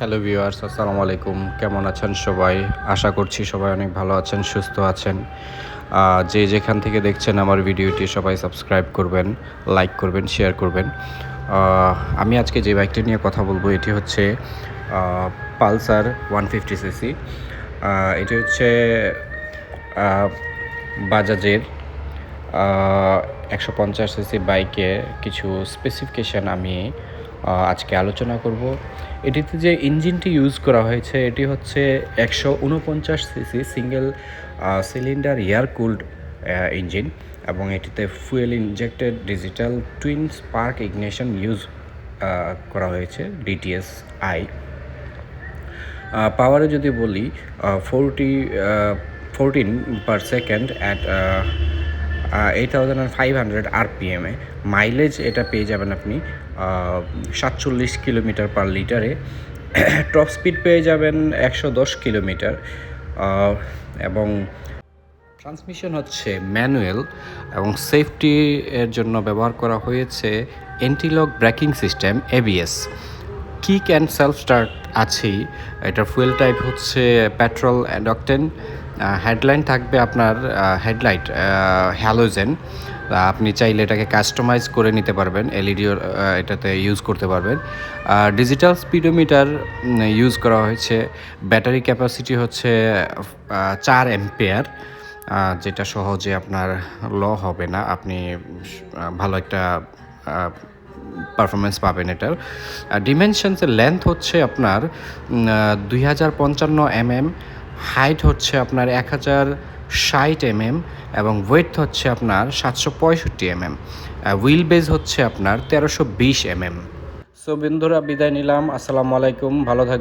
Hello viewers, আসসালামু আলাইকুম। কেমন আছেন সবাই? আশা করছি সবাই অনেক ভালো আছেন, সুস্থ আছেন। যে যেখান থেকে দেখছেন আমার ভিডিওটি সবাই সাবস্ক্রাইব করবেন, লাইক করবেন, শেয়ার করবেন। আমি আজকে যে বাইকটি নিয়ে কথা বলব, এটি হচ্ছে পালসার ওয়ান ফিফটি সিসি। এটি হচ্ছে বাজাজের একশো পঞ্চাশ সিসি বাইকে কিছু স্পেসিফিকেশান আমি আজকে আলোচনা করব। এটিতে যে ইঞ্জিনটি ইউজ করা হয়েছে, এটি হচ্ছে একশো উনপঞ্চাশ CC single cylinder air cooled engine এবং এটিতে fuel injected digital twin spark ignition use করা হয়েছে ডিটিএস আই পাওয়ারে যদি বলি forty fourteen per second at eight thousand five hundred আরপিএমে mileage এটা পেয়ে যাবেন আপনি সাতচল্লিশ কিলোমিটার পার লিটারে টপ স্পিড পেয়ে যাবেন একশো দশ কিলোমিটার এবং ট্রান্সমিশন হচ্ছে ম্যানুয়াল এবং সেফটি এর জন্য ব্যবহার করা হয়েছে antilock braking system ABS kick and self start আছেই। এটার ফুয়েল টাইপ হচ্ছে পেট্রোল অ্যান্ড অকটেন হেডলাইন থাকবে আপনার হেডলাইট হ্যালোজেন আপনি চাইলে এটাকে কাস্টমাইজ করে নিতে পারবেন এলইডিও এটাতে ইউজ করতে পারবেন। ডিজিটাল স্পিডোমিটার ইউজ করা হয়েছে। ব্যাটারি ক্যাপাসিটি হচ্ছে চার এম্পেয়ার যেটা সহজে আপনার ল হবে না, আপনি ভালো একটা পারফরমেন্স পাবেন এটার। ডিমেনশনসের লেন্থ হচ্ছে আপনার দুই হাজার পঞ্চান্ন এমএম হাইট হচ্ছে আপনার এক হাজার ষাট এমএম এবং ওয়েট হচ্ছে আপনার সাতশো পঁয়ষট্টি এমএম। হুইল বেজ হচ্ছে আপনার তেরোশো বিশ এমএম। সো বন্ধুরা, বিদায় নিলাম। আসসালামু আলাইকুম। ভালো থাকবেন